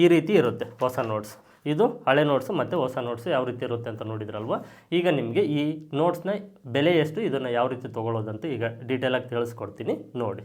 ಈ ರೀತಿ ಇರುತ್ತೆ ಹೊಸ ನೋಟ್ಸ್ ಇದು ಹಳೆ ನೋಟ್ಸು ಮತ್ತು ಹೊಸ ನೋಟ್ಸು ಯಾವ ರೀತಿ ಇರುತ್ತೆ ಅಂತ ನೋಡಿದ್ರಲ್ವ? ಈಗ ನಿಮಗೆ ಈ ನೋಟ್ಸ್ನ ಬೆಲೆ ಎಷ್ಟು, ಇದನ್ನು ಯಾವ ರೀತಿ ತೊಗೊಳ್ಳೋದಂತ ಈಗ ಡೀಟೇಲಾಗಿ ತಿಳಿಸ್ಕೊಡ್ತೀನಿ. ನೋಡಿ.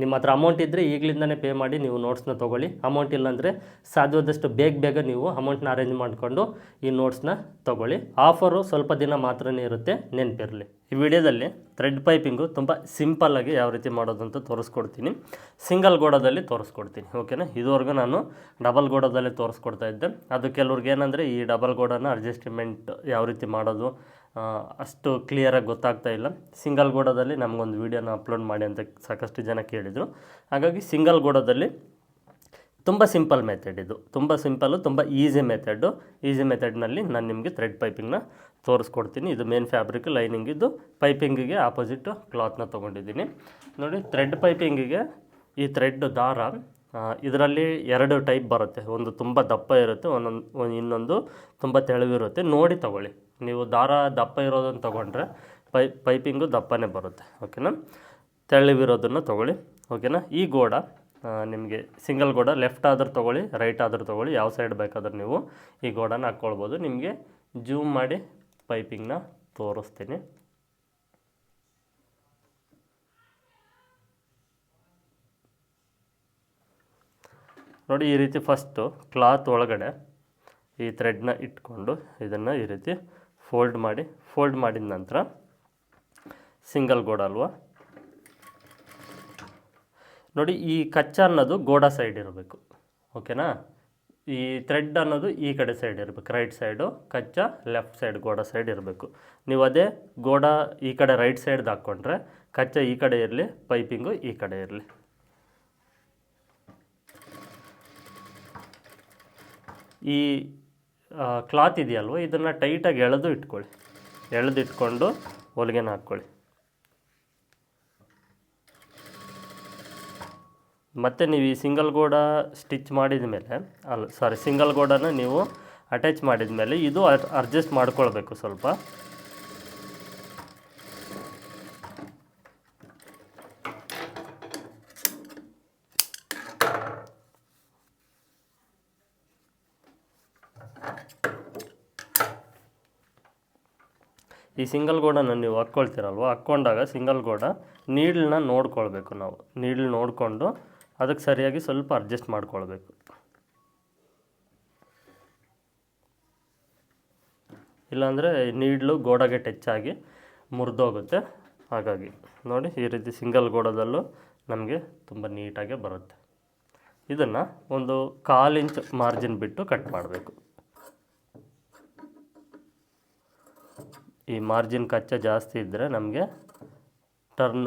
ನಿಮ್ಮ ಹತ್ರ ಅಮೌಂಟ್ ಇದ್ದರೆ ಈಗಲಿಂದನೇ ಪೇ ಮಾಡಿ ನೀವು ನೋಟ್ಸ್ನ ತೊಗೊಳ್ಳಿ. ಅಮೌಂಟ್ ಇಲ್ಲಾಂದರೆ ಸಾಧ್ಯವಾದಷ್ಟು ಬೇಗ ಬೇಗ ನೀವು ಅಮೌಂಟ್ನ ಅರೇಂಜ್ ಮಾಡಿಕೊಂಡು ಈ ನೋಟ್ಸ್ನ ತೊಗೊಳ್ಳಿ. ಆಫರು ಸ್ವಲ್ಪ ದಿನ ಮಾತ್ರನೇ ಇರುತ್ತೆ, ನೆನಪಿರಲಿ. ಈ ವಿಡಿಯೋದಲ್ಲಿ ಥ್ರೆಡ್ ಪೈಪಿಂಗು ತುಂಬ ಸಿಂಪಲ್ಲಾಗಿ ಯಾವ ರೀತಿ ಮಾಡೋದು ಅಂತ ತೋರಿಸ್ಕೊಡ್ತೀನಿ. ಸಿಂಗಲ್ ಗೋಡದಲ್ಲಿ ತೋರಿಸ್ಕೊಡ್ತೀನಿ ಓಕೆನಾ ಇದುವರೆಗೂ ನಾನು ಡಬಲ್ ಗೋಡದಲ್ಲಿ ತೋರಿಸ್ಕೊಡ್ತಾ ಇದ್ದೆ. ಅದು ಕೆಲವ್ರಿಗೆ ಏನಂದರೆ ಈ ಡಬಲ್ ಗೋಡನ ಅಡ್ಜಸ್ಟ್ಮೆಂಟ್ ಯಾವ ರೀತಿ ಮಾಡೋದು ಅಷ್ಟು ಕ್ಲಿಯರಾಗಿ ಗೊತ್ತಾಗ್ತಾ ಇಲ್ಲ. ಸಿಂಗಲ್ ಗೋಡದಲ್ಲಿ ನಮಗೊಂದು ವೀಡಿಯೋನ ಅಪ್ಲೋಡ್ ಮಾಡಿ ಅಂತ ಸಾಕಷ್ಟು ಜನ ಕೇಳಿದರು. ಹಾಗಾಗಿ ಸಿಂಗಲ್ ಗೋಡದಲ್ಲಿ ತುಂಬ ಸಿಂಪಲ್ ಮೆಥಡ್ ಇದು. ತುಂಬ ಸಿಂಪಲ್ಲು ತುಂಬ ಈಸಿ ಮೆಥಡು ಈಸಿ ಮೆಥಡ್ನಲ್ಲಿ ನಾನು ನಿಮಗೆ ಥ್ರೆಡ್ ಪೈಪಿಂಗ್ನ ತೋರಿಸ್ಕೊಡ್ತೀನಿ. ಇದು ಮೇನ್ ಫ್ಯಾಬ್ರಿಕ್ ಲೈನಿಂಗ್ ಇದು ಪೈಪಿಂಗಿಗೆ ಆಪೋಸಿಟ್ ಕ್ಲಾತ್ನ ತೊಗೊಂಡಿದ್ದೀನಿ. ನೋಡಿ ಥ್ರೆಡ್ ಪೈಪಿಂಗಿಗೆ ಈ ಥ್ರೆಡ್ ದಾರ ಇದರಲ್ಲಿ ಎರಡು ಟೈಪ್ ಬರುತ್ತೆ. ಒಂದು ತುಂಬ ದಪ್ಪ ಇರುತ್ತೆ, ಒಂದೊಂದು, ಒಂದು ಇನ್ನೊಂದು ತುಂಬ ತೆಳುವಿರುತ್ತೆ. ನೋಡಿ ತಗೊಳ್ಳಿ. ನೀವು ದಾರ ದಪ್ಪ ಇರೋದನ್ನು ತೊಗೊಂಡ್ರೆ ಪೈ, ಪೈಪಿಂಗು ದಪ್ಪನೇ ಬರುತ್ತೆ, ಓಕೆನಾ? ತೆಳ್ಳಿವಿರೋದನ್ನು ತೊಗೊಳ್ಳಿ, ಓಕೆನಾ? ಈ ಗೋಡ ನಿಮಗೆ ಸಿಂಗಲ್ ಗೋಡ, ಲೆಫ್ಟ್ ಆದರೂ ತೊಗೊಳ್ಳಿ, ರೈಟ್ ಆದರೂ ತೊಗೊಳ್ಳಿ, ಯಾವ ಸೈಡ್ ಬೇಕಾದರೂ ನೀವು ಈ ಗೋಡನ ಹಾಕ್ಕೊಳ್ಬೋದು. ನಿಮಗೆ ಜೂಮ್ ಮಾಡಿ ಪೈಪಿಂಗ್ನ ತೋರಿಸ್ತೀನಿ. ನೋಡಿ, ಈ ರೀತಿ ಫಸ್ಟು ಕ್ಲಾತ್ ಒಳಗಡೆ ಈ ಥ್ರೆಡ್ನ ಇಟ್ಕೊಂಡು ಇದನ್ನು ಈ ರೀತಿ ಫೋಲ್ಡ್ ಮಾಡಿ ಫೋಲ್ಡ್ ಮಾಡಿದ ನಂತರ ಸಿಂಗಲ್ ಗೋಡ ಅಲ್ವಾ? ನೋಡಿ, ಈ ಕಚ್ಚಾ ಅನ್ನೋದು ಗೋಡ ಸೈಡ್ ಇರಬೇಕು. ಓಕೆನಾ ಈ ಥ್ರೆಡ್ ಅನ್ನೋದು ಈ ಕಡೆ ಸೈಡ್ ಇರಬೇಕು. ರೈಟ್ ಸೈಡು ಕಚ್ಚಾ ಲೆಫ್ಟ್ ಸೈಡ್ ಗೋಡ ಸೈಡ್ ಇರಬೇಕು. ನೀವು ಅದೇ ಗೋಡ ಈ ಕಡೆ ರೈಟ್ ಸೈಡ್ದು ಹಾಕ್ಕೊಂಡ್ರೆ ಕಚ್ಚಾ ಈ ಕಡೆ ಇರಲಿ ಪೈಪಿಂಗು ಈ ಕಡೆ ಇರಲಿ. ಈ ಕ್ಲಾತ್ ಇದೆಯಲ್ವ? ಇದನ್ನು ಟೈಟಾಗಿ ಎಳೆದು ಇಟ್ಕೊಳ್ಳಿ. ಎಳೆದಿಟ್ಕೊಂಡು ಹೊಲಿಗೆನ ಹಾಕ್ಕೊಳ್ಳಿ. ಮತ್ತು ನೀವು ಈ ಸಿಂಗಲ್ ಗೋಡ ಸ್ಟಿಚ್ ಮಾಡಿದ ಮೇಲೆ, ಅಲ್ಲ ಸಾರಿ ಸಿಂಗಲ್ ಗೋಡನ ನೀವು ಅಟ್ಯಾಚ್ ಮಾಡಿದ ಮೇಲೆ ಇದು ಅಡ್ಜಸ್ಟ್ ಮಾಡ್ಕೊಳ್ಬೇಕು ಸ್ವಲ್ಪ. ಈ ಸಿಂಗಲ್ ಗೋಡನ್ನು ನೀವು ಹಾಕ್ಕೊಳ್ತೀರಲ್ವ? ಹಾಕ್ಕೊಂಡಾಗ ಸಿಂಗಲ್ ಗೋಡ ನೀಡ್ಲನ್ನ ನೋಡ್ಕೊಳ್ಬೇಕು ನಾವು. ನೀಡ್ಲ್ ನೋಡಿಕೊಂಡು ಅದಕ್ಕೆ ಸರಿಯಾಗಿ ಸ್ವಲ್ಪ ಅಡ್ಜಸ್ಟ್ ಮಾಡ್ಕೊಳ್ಬೇಕು. ಇಲ್ಲಾಂದರೆ ನೀಡ್ಲು ಗೋಡಗೆ ಟಚ್ ಆಗಿ ಮುರಿದೋಗುತ್ತೆ. ಹಾಗಾಗಿ ನೋಡಿ ಈ ರೀತಿ ಸಿಂಗಲ್ ಗೋಡದಲ್ಲೂ ನಮಗೆ ತುಂಬ ನೀಟಾಗೆ ಬರುತ್ತೆ. ಇದನ್ನು ಒಂದು ಕಾಲು ಇಂಚ್ ಮಾರ್ಜಿನ್ ಬಿಟ್ಟು ಕಟ್ ಮಾಡಬೇಕು. ಈ ಮಾರ್ಜಿನ್ ಕಚ್ಚ ಜಾಸ್ತಿ ಇದ್ದರೆ ನಮಗೆ ಟರ್ನ್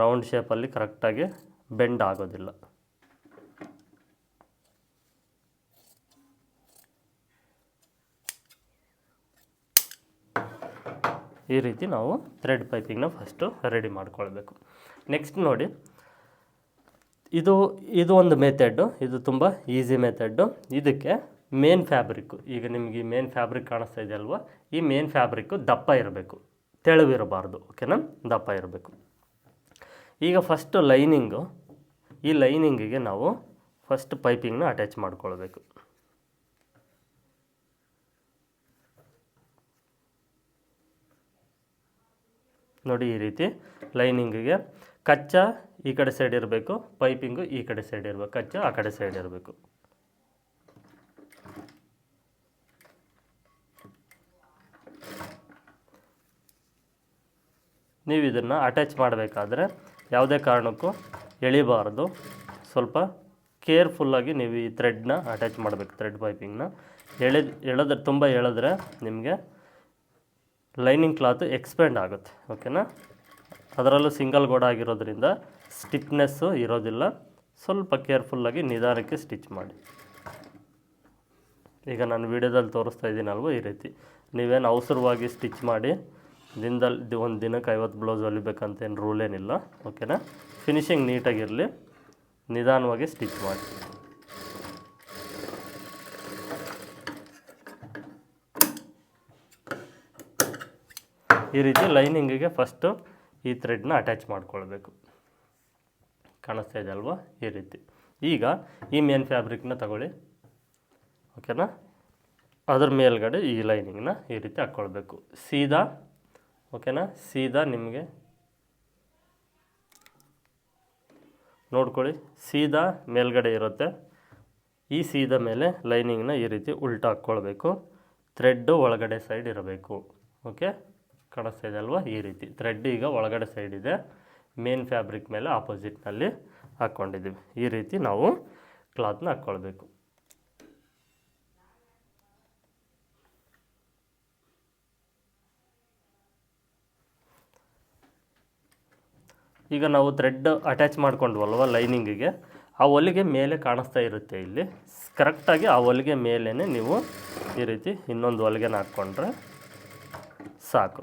ರೌಂಡ್ ಶೇಪಲ್ಲಿ ಕರೆಕ್ಟಾಗಿ ಬೆಂಡ್ ಆಗೋದಿಲ್ಲ. ಈ ರೀತಿ ನಾವು ಥ್ರೆಡ್ ಪೈಪಿಂಗ್ನ ಫಸ್ಟು ರೆಡಿ ಮಾಡ್ಕೊಳ್ಬೇಕು. ನೆಕ್ಸ್ಟ್ ನೋಡಿ, ಇದು ಇದು ಒಂದು ಮೆಥಡ್ಡು ಇದು ತುಂಬ ಈಸಿ ಮೆಥಡ್ಡು ಇದಕ್ಕೆ ಮೇನ್ ಫ್ಯಾಬ್ರಿಕ್ಕು. ಈಗ ನಿಮಗೆ ಮೇನ್ ಫ್ಯಾಬ್ರಿಕ್ ಕಾಣಿಸ್ತಾ ಇದೆ ಅಲ್ವಾ? ಈ ಮೇನ್ ಫ್ಯಾಬ್ರಿಕ್ಕು ದಪ್ಪ ಇರಬೇಕು. ತೆಳುವಿರಬಾರ್ದು, ಓಕೆನಾ? ದಪ್ಪ ಇರಬೇಕು. ಈಗ ಫಸ್ಟ್ ಲೈನಿಂಗು ಈ ಲೈನಿಂಗಿಗೆ ನಾವು ಫಸ್ಟ್ ಪೈಪಿಂಗ್ನ ಅಟ್ಯಾಚ್ ಮಾಡ್ಕೊಳ್ಬೇಕು. ನೋಡಿ ಈ ರೀತಿ ಲೈನಿಂಗಿಗೆ ಕಚ್ಚಾ ಈ ಕಡೆ ಸೈಡ್ ಇರಬೇಕು ಪೈಪಿಂಗು ಈ ಕಡೆ ಸೈಡ್ ಇರಬೇಕು, ಕಚ್ಚಾ ಆ ಕಡೆ ಸೈಡ್ ಇರಬೇಕು. ನೀವು ಇದನ್ನು ಅಟ್ಯಾಚ್ ಮಾಡಬೇಕಾದ್ರೆ ಯಾವುದೇ ಕಾರಣಕ್ಕೂ ಎಳಿಬಾರ್ದು. ಸ್ವಲ್ಪ ಕೇರ್ಫುಲ್ಲಾಗಿ ನೀವು ಈ ಥ್ರೆಡ್ನ ಅಟ್ಯಾಚ್ ಮಾಡಬೇಕು ಥ್ರೆಡ್ ಪೈಪಿಂಗ್ನ ಎಳೆ ಎಳೆದ್ರೆ ತುಂಬ ಎಳೆದ್ರೆ ನಿಮಗೆ ಲೈನಿಂಗ್ ಕ್ಲಾತ್ ಎಕ್ಸ್ಪೆಂಡ್ ಆಗುತ್ತೆ ಓಕೆನಾ ಅದರಲ್ಲೂ ಸಿಂಗಲ್ ಗೋಡ ಆಗಿರೋದ್ರಿಂದ ಸ್ಟಿಫ್ನೆಸ್ಸು ಇರೋದಿಲ್ಲ. ಸ್ವಲ್ಪ ಕೇರ್ಫುಲ್ಲಾಗಿ ನಿಧಾನಕ್ಕೆ ಸ್ಟಿಚ್ ಮಾಡಿ. ಈಗ ನಾನು ವೀಡಿಯೋದಲ್ಲಿ ತೋರಿಸ್ತಾ ಇದ್ದೀನಲ್ವೋ ಈ ರೀತಿ. ನೀವೇನು ಅವಸರವಾಗಿ ಸ್ಟಿಚ್ ಮಾಡಿ ದಿನದಲ್ಲಿ ಒಂದು ದಿನಕ್ಕೆ ಐವತ್ತು ಬ್ಲೌಸ್ ಹೊಲಿಬೇಕಂತ ಏನು ರೂಲ್ ಏನಿಲ್ಲ ಓಕೆನಾ ಫಿನಿಶಿಂಗ್ ನೀಟಾಗಿರಲಿ, ನಿಧಾನವಾಗಿ ಸ್ಟಿಚ್ ಮಾಡಿ. ಈ ರೀತಿ ಲೈನಿಂಗಿಗೆ ಫಸ್ಟು ಈ ಥ್ರೆಡ್ನ ಅಟ್ಯಾಚ್ ಮಾಡ್ಕೊಳ್ಬೇಕು. ಕಾಣಿಸ್ತಾ ಇದೆ ಅಲ್ವಾ? ಈ ರೀತಿ. ಈಗ ಈ ಮೇನ್ ಫ್ಯಾಬ್ರಿಕ್ನ ತಗೊಳ್ಳಿ ಓಕೆನಾ ಅದ್ರ ಮೇಲ್ಗಡೆ ಈ ಲೈನಿಂಗ್ನ ಈ ರೀತಿ ಹಾಕ್ಕೊಳ್ಬೇಕು. ಸೀದಾ ಓಕೆನಾ? ಸೀದಾ ನಿಮಗೆ. ನೋಡ್ಕೊಳ್ಳಿ, ಸೀದಾ ಮೇಲ್ಗಡೆ ಇರುತ್ತೆ. ಈ ಸೀದಾ ಮೇಲೆ ಲೈನಿಂಗ್ನ ಈ ರೀತಿ ಉಲ್ಟಾ ಹಾಕ್ಕೊಳ್ಬೇಕು. ಥ್ರೆಡ್ಡು ಒಳಗಡೆ ಸೈಡ್ ಇರಬೇಕು. ಓಕೆ? ಕಾಣಿಸ್ತಾ ಇದೆ ಅಲ್ವಾ? ಈ ರೀತಿ. ಥ್ರೆಡ್ ಈಗ ಒಳಗಡೆ ಸೈಡ್ ಇದೆ. ಮೇನ್ ಫ್ಯಾಬ್ರಿಕ್ ಮೇಲೆ ಆಪೋಸಿಟ್ನಲ್ಲಿ ಹಾಕ್ಕೊಂಡಿದ್ದೀವಿ. ಈ ರೀತಿ ನಾವು ಕ್ಲಾತ್ನ ಹಾಕ್ಕೊಳ್ಬೇಕು. ಈಗ ನಾವು ಥ್ರೆಡ್ ಅಟ್ಯಾಚ್ ಮಾಡ್ಕೊಂಡ್ವಲ್ವ ಲೈನಿಂಗಿಗೆ ಆ ಹೊಲಿಗೆ ಮೇಲೆ ಕಾಣಿಸ್ತಾ ಇರುತ್ತೆ ಇಲ್ಲಿ. ಕರೆಕ್ಟಾಗಿ ಆ ಹೊಲಿಗೆ ಮೇಲೇ ನೀವು ಈ ರೀತಿ ಇನ್ನೊಂದು ಹೊಲಿಗೆನ ಹಾಕ್ಕೊಂಡ್ರೆ ಸಾಕು.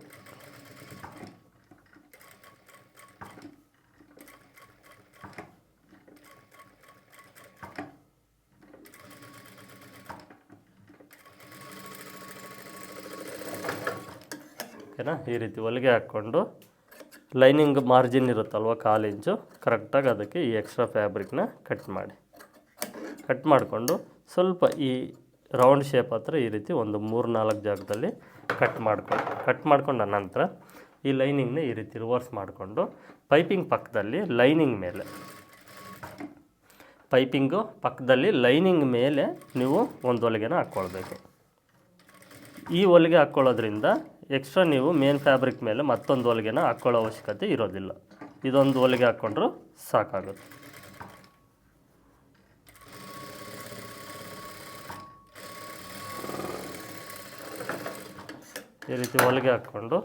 ಓಕೆನಾ? ಈ ರೀತಿ ಹೊಲಿಗೆ ಹಾಕ್ಕೊಂಡು ಲೈನಿಂಗ್ ಮಾರ್ಜಿನ್ ಇರುತ್ತಲ್ವ ಕಾಲು ಇಂಚು, ಕರೆಕ್ಟಾಗಿ ಅದಕ್ಕೆ ಈ ಎಕ್ಸ್ಟ್ರಾ ಫ್ಯಾಬ್ರಿಕ್ನ ಕಟ್ ಮಾಡಿ. ಕಟ್ ಮಾಡಿಕೊಂಡು ಸ್ವಲ್ಪ ಈ ರೌಂಡ್ ಶೇಪ್ ಹತ್ರ ಈ ರೀತಿ ಒಂದು ಮೂರು ನಾಲ್ಕು ಜಾಗದಲ್ಲಿ ಕಟ್ ಮಾಡ್ಕೊಂಡು ಕಟ್ ಮಾಡ್ಕೊಂಡ ನಂತರ ಈ ಲೈನಿಂಗ್ನ ಈ ರೀತಿ ರಿವರ್ಸ್ ಮಾಡಿಕೊಂಡು ಪೈಪಿಂಗ್ ಪಕ್ಕದಲ್ಲಿ ಲೈನಿಂಗ್ ಮೇಲೆ, ಪೈಪಿಂಗು ಪಕ್ಕದಲ್ಲಿ ಲೈನಿಂಗ್ ಮೇಲೆ ನೀವು ಒಂದು ಹೊಲಿಗೆನ ಹಾಕ್ಕೊಳ್ಬೇಕು. ಈ ಹೊಲಿಗೆ ಹಾಕ್ಕೊಳ್ಳೋದ್ರಿಂದ ಎಕ್ಸ್ಟ್ರಾ ನೀವು ಮೇನ್ ಫ್ಯಾಬ್ರಿಕ್ ಮೇಲೆ ಮತ್ತೊಂದು ಹೊಲಿಗೆನ ಹಾಕ್ಕೊಳ್ಳೋ ಅವಶ್ಯಕತೆ ಇರೋದಿಲ್ಲ. ಇದೊಂದು ಹೊಲಿಗೆ ಹಾಕ್ಕೊಂಡ್ರೂ ಸಾಕಾಗುತ್ತೆ. ಈ ರೀತಿ ಹೊಲಿಗೆ ಹಾಕ್ಕೊಂಡು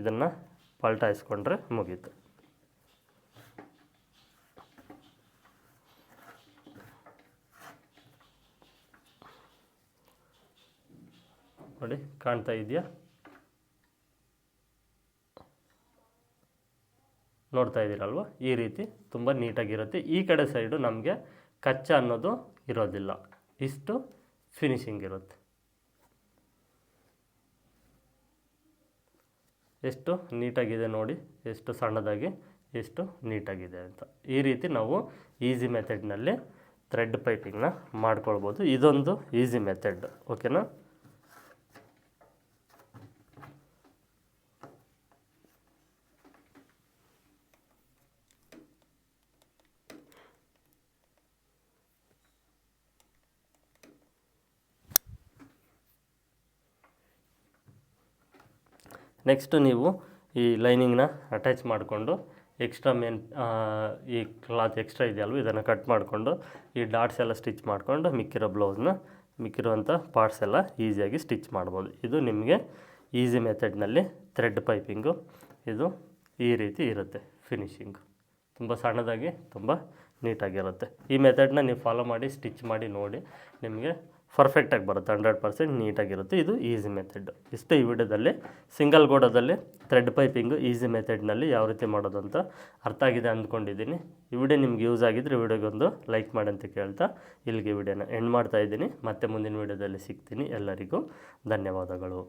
ಇದನ್ನು ಪಲ್ಟಾಯಿಸ್ಕೊಂಡ್ರೆ ಮುಗೀತು. ನೋಡಿ, ಕಾಣ್ತಾ ಇದೆಯಾ? ನೋಡ್ತಾ ಇದ್ದೀರಲ್ವ? ಈ ರೀತಿ ತುಂಬ ನೀಟಾಗಿರುತ್ತೆ. ಈ ಕಡೆ ಸೈಡು ನಮಗೆ ಕಚ್ಚ ಅನ್ನೋದು ಇರೋದಿಲ್ಲ. ಇಷ್ಟು ಫಿನಿಶಿಂಗ್ ಇರುತ್ತೆ. ಎಷ್ಟು ನೀಟಾಗಿದೆ ನೋಡಿ, ಎಷ್ಟು ಸಣ್ಣದಾಗಿ, ಎಷ್ಟು ನೀಟಾಗಿದೆ ಅಂತ. ಈ ರೀತಿ ನಾವು ಈಸಿ ಮೆಥಡ್ನಲ್ಲಿ ಥ್ರೆಡ್ ಪೈಪಿಂಗ್ನ ಮಾಡ್ಕೊಳ್ಬೋದು. ಇದೊಂದು ಈಸಿ ಮೆಥಡ್ ಓಕೆನಾ ನೆಕ್ಸ್ಟ್ ನೀವು ಈ ಲೈನಿಂಗ್ನ ಅಟ್ಯಾಚ್ ಮಾಡಿಕೊಂಡು ಎಕ್ಸ್ಟ್ರಾ ಮೇನ್ ಈ ಕ್ಲಾತ್ ಎಕ್ಸ್ಟ್ರಾ ಇದೆಯಲ್ವ, ಇದನ್ನು ಕಟ್ ಮಾಡಿಕೊಂಡು ಈ ಡಾಟ್ಸ್ ಎಲ್ಲ ಸ್ಟಿಚ್ ಮಾಡಿಕೊಂಡು ಮಿಕ್ಕಿರೋ ಬ್ಲೌಸ್ನ ಮಿಕ್ಕಿರುವಂಥ ಪಾರ್ಟ್ಸ್ ಎಲ್ಲ ಈಸಿಯಾಗಿ ಸ್ಟಿಚ್ ಮಾಡ್ಬೋದು. ಇದು ನಿಮಗೆ ಈಸಿ ಮೆಥಡ್ನಲ್ಲಿ ಥ್ರೆಡ್ ಪೈಪಿಂಗು ಇದು ಈ ರೀತಿ ಇರುತ್ತೆ ಫಿನಿಶಿಂಗು ತುಂಬ ಸಣ್ಣದಾಗಿ, ತುಂಬ ನೀಟಾಗಿರುತ್ತೆ ಈ ಮೆಥಡ್ನ ನೀವು ಫಾಲೋ ಮಾಡಿ ಸ್ಟಿಚ್ ಮಾಡಿ, ನೋಡಿ ನಿಮಗೆ ಪರ್ಫೆಕ್ಟಾಗಿ ಬರುತ್ತೆ, ಹಂಡ್ರೆಡ್ ಪರ್ಸೆಂಟ್ ನೀಟಾಗಿರುತ್ತೆ. ಇದು ಈಸಿ ಮೆಥಡ್. ಇಷ್ಟು ಈ ವಿಡಿಯೋದಲ್ಲಿ ಸಿಂಗಲ್ ಗೋಡದಲ್ಲಿ ಥ್ರೆಡ್ ಪೈಪಿಂಗು ಈಸಿ ಮೆಥಡ್ನಲ್ಲಿ ಯಾವ ರೀತಿ ಮಾಡೋದು ಅಂತ ಅರ್ಥ ಆಗಿದೆ ಅಂದ್ಕೊಂಡಿದ್ದೀನಿ. ಈ ವಿಡಿಯೋ ನಿಮ್ಗೆ ಯೂಸ್ ಆಗಿದ್ದರೆ ವಿಡಿಯೋಗೊಂದು ಲೈಕ್ ಮಾಡಿ ಅಂತ ಕೇಳ್ತಾ ಇಲ್ಲಿಗೆ ವಿಡಿಯೋನ ಎಂಡ್ ಮಾಡ್ತಾ ಇದ್ದೀನಿ. ಮತ್ತೆ ಮುಂದಿನ ವಿಡಿಯೋದಲ್ಲಿ ಸಿಗ್ತೀನಿ ಎಲ್ಲರಿಗೂ. ಧನ್ಯವಾದಗಳು.